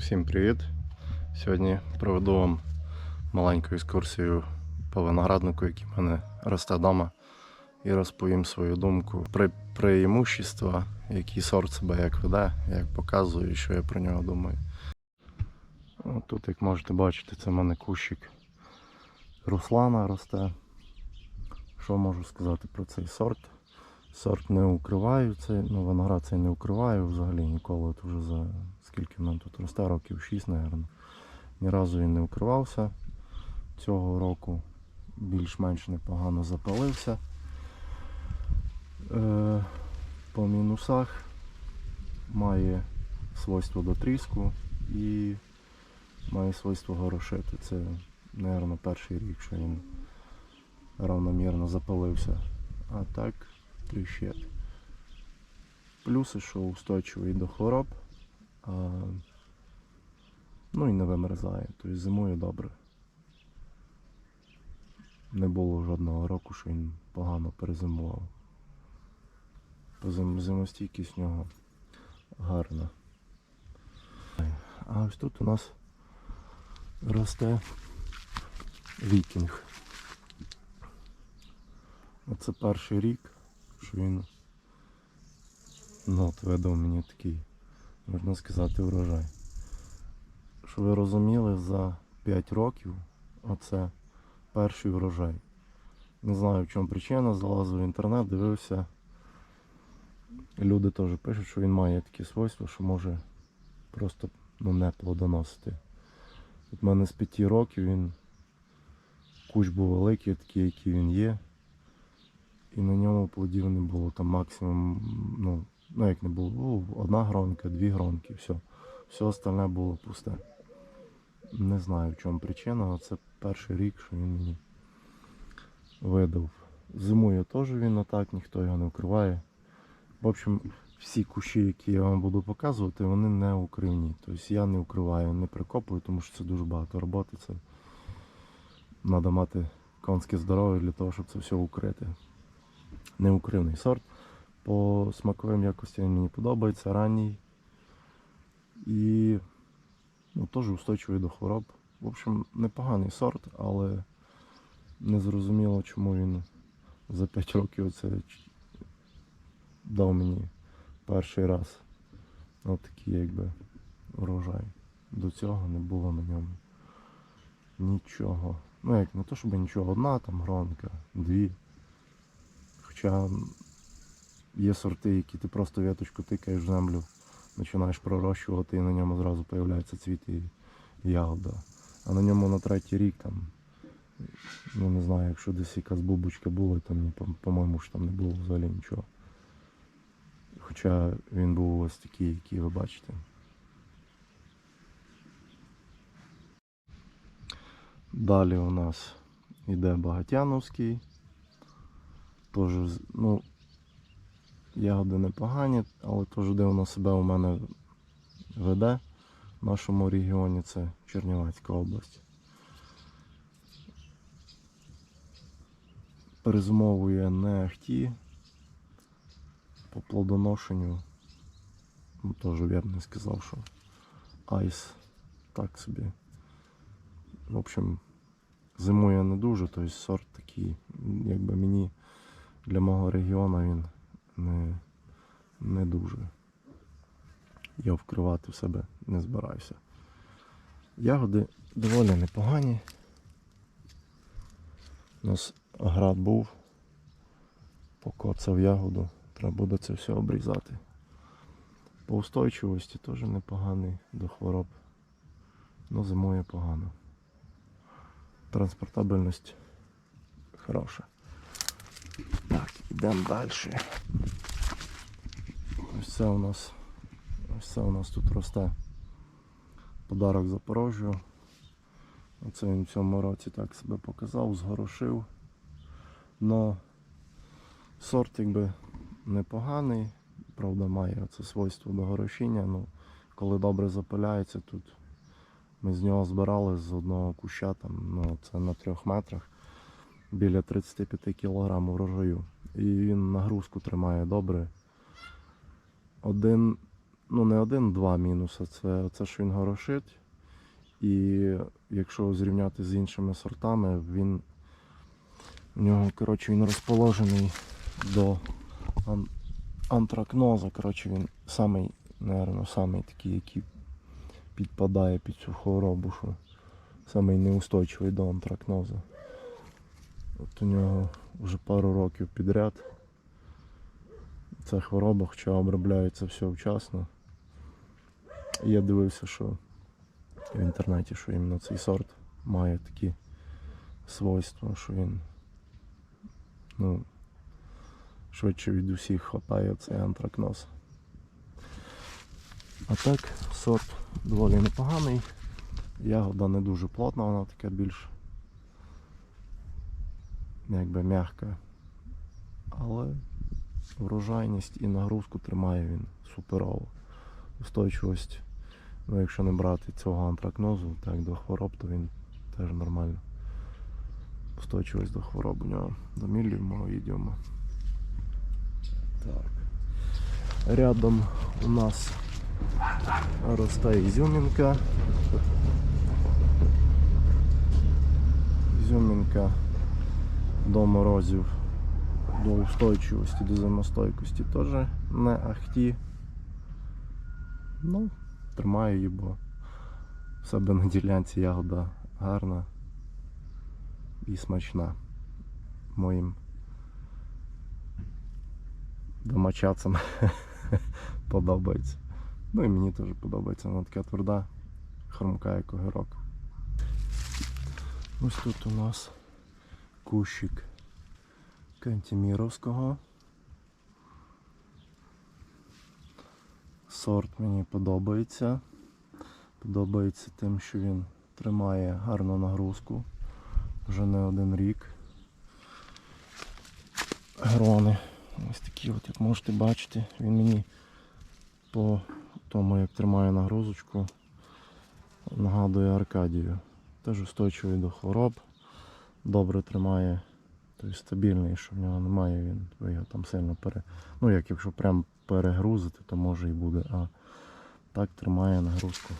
Всім привіт! Сьогодні проведу вам маленьку екскурсію по винограднику, який в мене росте вдома, і розповім свою думку про преимущества, який сорт себе як веде, як показує, що я про нього думаю. Тут, як можете бачити, це в мене кущик Руслана росте. Що можу сказати про цей сорт? Сорт не укриваю, цей, ну виноград цей не укриваю взагалі ніколи. От вже за скільки в мене тут росте, років 6, мабуть. Ні разу він не укривався. Цього року більш-менш непогано запалився. Е, по мінусах має свойство до тріску і має свойство горошити. Це, мабуть, перший рік, що він равномірно запалився. А так тріщить. Плюси, що устойчивий до хвороб, а, ну і не вимерзає, тобто зимує добре. Не було жодного року, що він погано перезимував. Зимостійкість в нього гарна. А ось тут у нас росте вікінг. Оце перший рік, що він ну, от мені такий, можна сказати, урожай. Щоб ви розуміли, за 5 років оце перший урожай. Не знаю в чому причина, залазив в інтернет, дивився. Люди теж пишуть, що він має такі свойства, що може просто ну, не плодоносити. От мене з 5 років він кущ був великий, такий, який він є. І на ньому плодів не було там максимум, ну, ну як не було, ну, одна гронка, дві гронки, все. Все остальне було пусте. Не знаю в чому причина, але це перший рік, що він мені видав. Зимує теж він отак, ніхто його не укриває. В общем, всі кущі, які я вам буду показувати, вони не укривні. Тобто я не укриваю, не прикопую, тому що це дуже багато роботи. Це треба мати конське здоров'я для того, щоб це все укрити неукривний сорт. По смаковим якостям він мені подобається, ранній. І ну, теж устойчивий до хвороб. В общем, непоганий сорт, але не зрозуміло, чому він за 5 років оце дав мені перший раз от такий якби урожай. До цього не було на ньому нічого. Ну як не то, щоб нічого, одна там гронка, дві. Хоча є сорти, які ти просто віточку тикаєш в землю, починаєш пророщувати і на ньому зразу з'являється цвіт і ягода. А на ньому на третій рік там, ну не знаю, якщо десь якась бубочка була, там по- по-моєму ж там не було взагалі нічого. Хоча він був ось такий, який ви бачите. Далі у нас йде Багатяновський. Теж, з- ну, ягоди непогані, але теж дивно себе у мене веде в нашому регіоні, це Чернівецька область. Перезимовує не ахті. По плодоношенню. Ну, теж вірно сказав, що айс так собі. В общем, зимує не дуже, тобто сорт такий, якби мені для мого регіону він не, не дуже. Я вкривати в себе не збираюся. Ягоди доволі непогані. У нас град був, покоцав ягоду, треба буде це все обрізати. По устойчивості теж непоганий до хвороб. Ну, зимує погано. Транспортабельність хороша. Так, йдемо далі. Це у нас це у нас тут росте подарок Запорожжю. Оце він в цьому році так себе показав, згорошив. Но сорт якби непоганий, правда має це свойство до горошіння. Ну, коли добре запиляється тут. Ми з нього збирали з одного куща, там, ну, це на трьох метрах біля 35 кг врожаю. І він нагрузку тримає добре. Один ну не один-два мінуси. Це, це що він горошить. І якщо зрівняти з іншими сортами, він у нього коротше, він розположений до ан- антракноза. Коротше, він самий, наверно, самий такий, який підпадає під цю хворобу, що самий неустойчивий до антракноза. От у нього вже пару років підряд. Ця хвороба, хоча обробляється все вчасно. Я дивився, що в інтернеті, що іменно цей сорт має такі свойства, що він ну, швидше від усіх хватає цей антракноз. А так, сорт доволі непоганий. Ягода не дуже плотна, вона така більш якби м'яка. Але врожайність і нагрузку тримає він суперово. Устойчивість, ну якщо не брати цього антракнозу, так до хвороб, то він теж нормально. Устойчивість до хвороб у нього до міліуму, ідіуму. Так. Рядом у нас росте ізюмінка. Ізюмінка до морозів, до устойчивості, до зимостойкості теж не ахті. Ну, тримаю її, бо в себе на ділянці ягода гарна і смачна моїм домочадцям подобається. Ну і мені теж подобається, вона така тверда, хрумка, як огірок. Ось тут у нас кущик Кантіміровського. Сорт мені подобається. Подобається тим, що він тримає гарну нагрузку вже не один рік. Грони. Ось такі, от, як можете бачити, він мені по тому, як тримає нагрузочку, нагадує Аркадію. Теж устойчивий до хвороб, добре тримає, тобто стабільний, що в нього немає, він ви його там сильно пере. Ну як якщо прям перегрузити, то може і буде, а так тримає нагрузку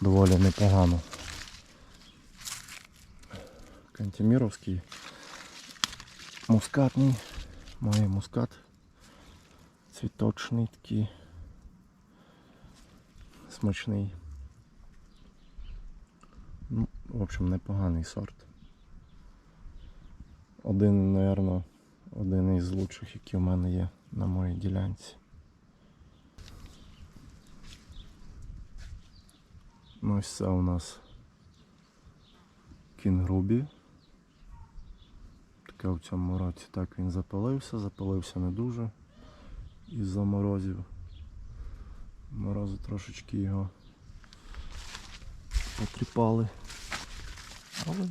доволі непогано. Кантеміровський мускатний, має мускат. Цвіточний такий смачний. Ну, в общем, непоганий сорт. Один, напевно, один із лучших, які в мене є на моїй ділянці. Ну, ось це у нас кінгрубі. Таке в цьому році так він запалився, запалився не дуже із-за морозів. Морози трошечки його потріпали. Але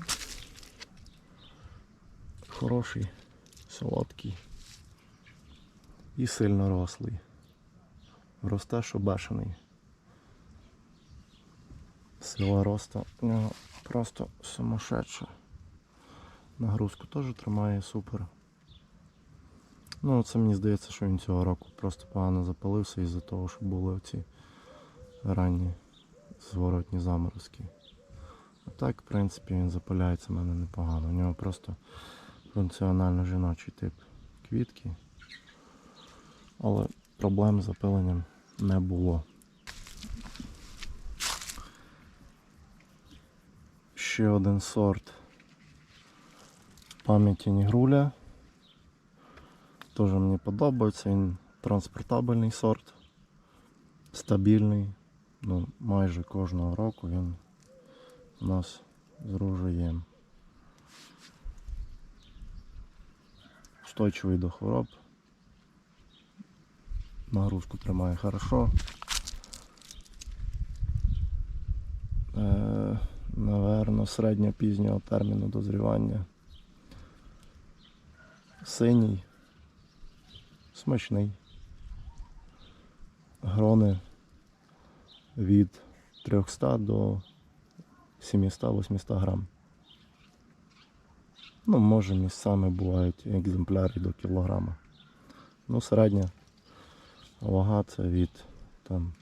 хороший, солодкий і сильно рослий. Росте, що бешений. Сила росту у нього просто сумасшедша. Нагрузку теж тримає супер. Ну, це мені здається, що він цього року просто погано запалився із-за того, що були оці ранні зворотні заморозки. А так, в принципі, він запаляється в мене непогано. У нього просто функціонально жіночий тип квітки. Але проблем з запиленням не було. Ще один сорт пам'яті Нігруля. Теж мені подобається, він транспортабельний сорт, стабільний. Ну, майже кожного року він у нас з Устойчивий до хвороб. Нагрузку тримає хорошо. Е, наверно, середньо пізнього терміну дозрівання. Синій, смачний. Грони від 300 до 700-800 грам. Ну, може місцями бувають екземпляри до кілограма. Ну, середня вага це від там.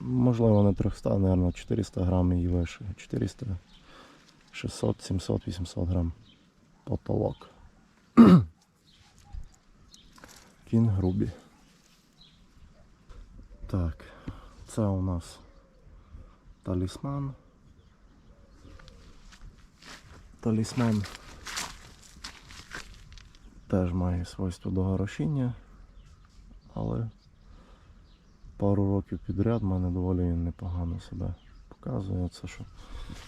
Можливо, не 300, мабуть, 400 грам і вище. 400, 600, 700, 800 грам потолок. Кін грубі. Так, це у нас талісман. Талісман теж має свойство догорошіння, але пару років підряд в мене доволі непогано себе показує. Це що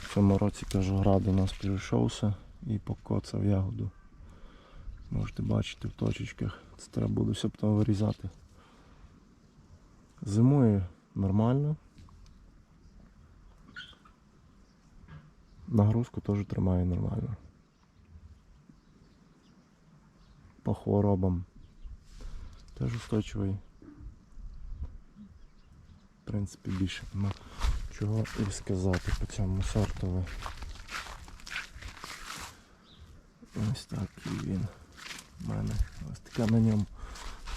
в цьому році кажу, град у нас прийшовся і покоцав ягоду. Можете бачити в точечках. Це треба буде все потім вирізати. Зимує нормально. Нагрузку теж тримає нормально. По хворобам. Теж устойчивий. В принципі, більше нема чого і сказати по цьому сортове. Ось так і він. У мене ось така на ньому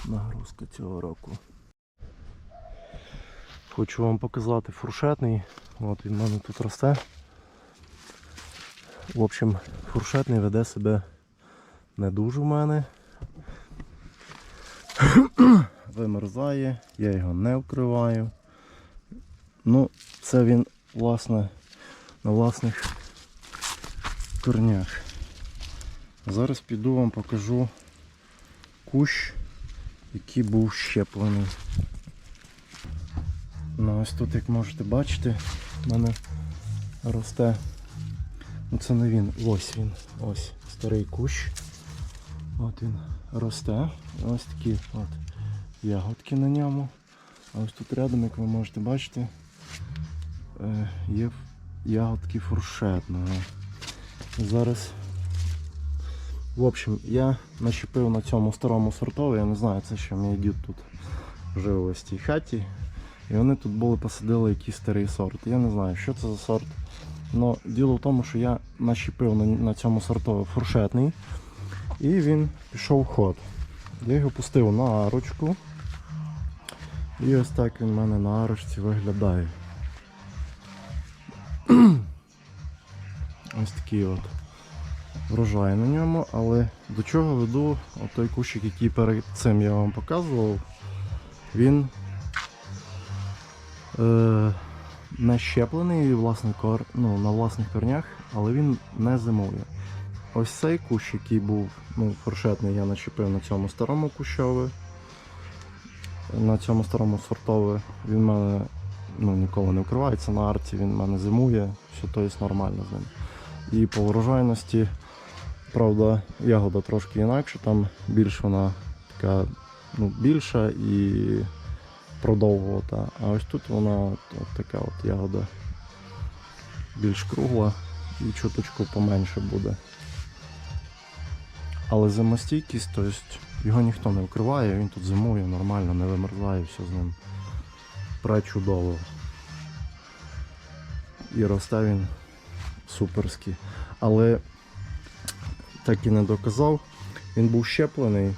нагрузка цього року. Хочу вам показати фуршетний. От він в мене тут росте. В общем, фуршетний веде себе не дуже в мене. Вимерзає, я його не вкриваю. Ну, це він власне на власних корнях. Зараз піду вам покажу кущ, який був щеплений. Ну ось тут, як можете бачити, в мене росте. Ну це не він, ось він, ось старий кущ. От він росте. Ось такі от ягодки на ньому. А ось тут рядом, як ви можете бачити, е, є ягодки фуршетного. Зараз в общем, я нащепив на цьому старому сортові, я не знаю, це що мій дід тут жив ось в цій хаті. І вони тут були посадили якийсь старий сорт. Я не знаю, що це за сорт. Но діло в тому, що я нащепив на, на цьому сортові фуршетний. І він пішов в ход. Я його пустив на арочку. І ось так він в мене на арочці виглядає. ось такий от врожай на ньому, але до чого веду той кущик, який перед цим я вам показував, він е, не щеплений власне, кор, ну, на власних корнях, але він не зимує. Ось цей кущ, який був ну, фуршетний, я начепив на цьому старому кущові. На цьому старому сортові він в мене ну, ніколи не вкривається на арці, він в мене зимує, все то є нормально з ним. І по врожайності, правда, ягода трошки інакша, там більш вона така ну, більша і продовгувата. А ось тут вона от, от така от ягода більш кругла і чуточку поменше буде. Але зимостійкість, тобто його ніхто не вкриває, він тут зимує нормально, не вимерзає, все з ним пречудово. І росте він суперський. Але так і не доказав, він був щеплений.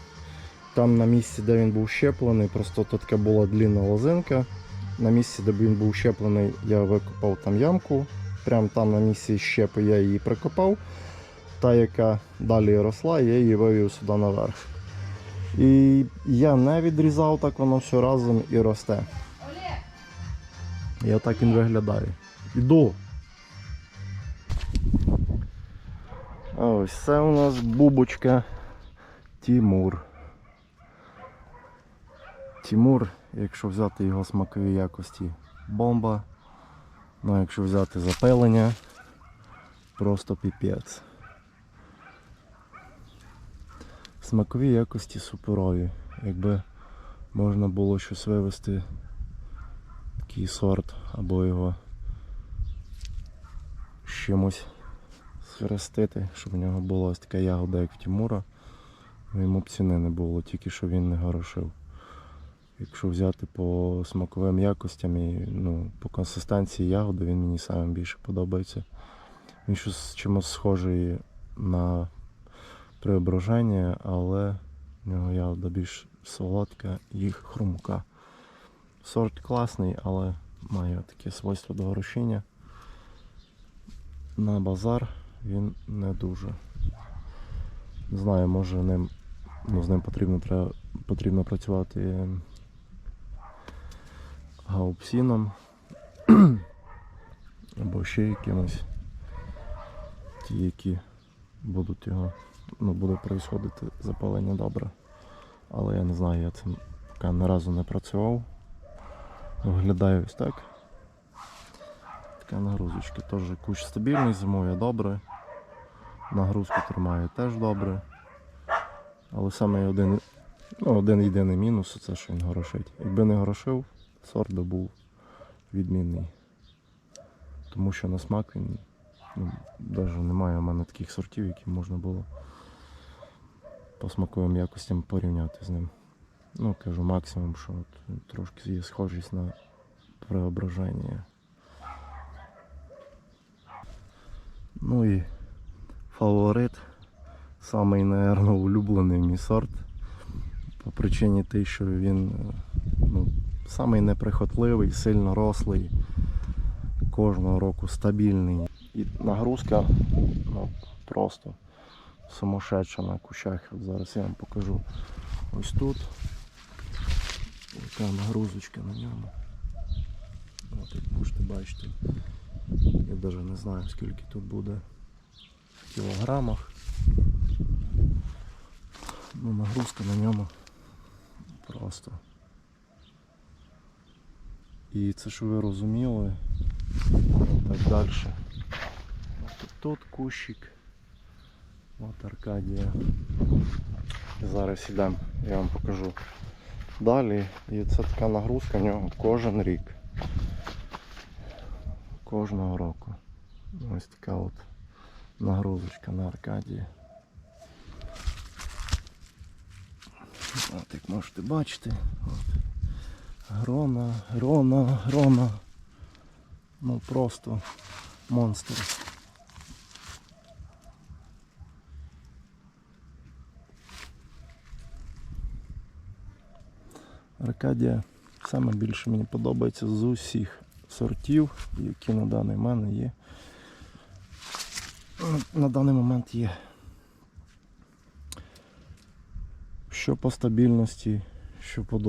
Там на місці, де він був щеплений, просто така була длінна лозинка. На місці, де він був щеплений, я викопав там ямку. Прямо там на місці щепи я її прикопав. Та, яка далі росла, я її вивів сюди наверх. І я не відрізав, так воно все разом і росте. І отак він виглядає. Іду. Ось це у нас бубочка Тімур. Тімур, якщо взяти його смакові якості, бомба. Ну, якщо взяти запилення, просто піпець. Смакові якості суперові. Якби можна було щось вивести, такий сорт, або його чимось схрестити, щоб у нього була ось така ягода, як в Тімура. ну, Йому б ціни не було, тільки що він не горошив. Якщо взяти по смаковим якостям і ну, по консистенції ягоди, він мені саме більше подобається. Він щось чимось схожий на преображення, але в нього ягода більш солодка і хрумка. Сорт класний, але має таке свойство до горощення. На базар він не дуже. Не знаю, може ним, ну, з ним потрібно, потрібно працювати гаупсіном або ще якимось ті, які будуть його, ну, буде происходити запалення добре. Але я не знаю, я цим поки ні разу не працював. Виглядає ось так. Така нагрузочка. Теж кущ стабільний, зимує добре. Нагрузку тримає теж добре. Але саме один, ну, один єдиний мінус це що він горошить. Якби не горошив, сорт би був відмінний. Тому що на смак він ну, навіть немає у мене таких сортів, які можна було по смаковим якостям порівняти з ним. Ну, кажу, максимум, що от трошки є схожість на преображення. Ну і фаворит, самий, напевно, улюблений мій сорт. По причині тій, що він е, самий неприхотливий, сильно рослий, кожного року стабільний. І нагрузка ну, просто сумасшедша на кущах. Зараз я вам покажу ось тут. Яка нагрузочка на ньому. От як можете бачити. Я навіть не знаю скільки тут буде в кілограмах. Ну, нагрузка на ньому просто. І це що ви розуміли, так далі. От тут кущик. От Аркадія. Зараз ідемо, я вам покажу далі. І це така нагрузка в нього кожен рік. Кожного року. Ось така от нагрузочка на Аркадії. От як можете бачити. От. Грона, грона, грона. Ну просто монстр. Аркадія саме більше мені подобається з усіх сортів, які на даний момент є. На даний момент є. Що по стабільності, що по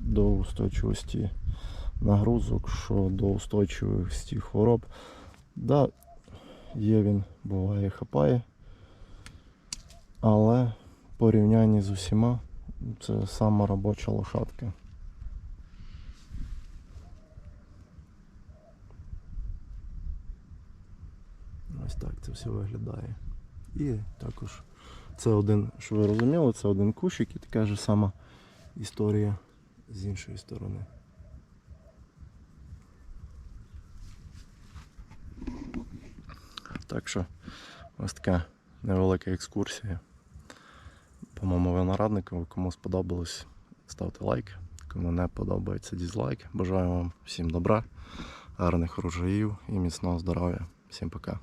до устойчивості нагрузок, що до устойчивості хвороб. Да, є він, буває, хапає. Але порівнянні з усіма це сама робоча лошадка. Ось так це все виглядає. І також це один, що ви розуміли, це один кущик і така ж сама історія з іншої сторони. Так що ось така невелика екскурсія по моєму винограднику. Кому сподобалось, ставте лайк. Кому не подобається дізлайк. Бажаю вам всім добра, гарних урожаїв і міцного здоров'я. Всім пока.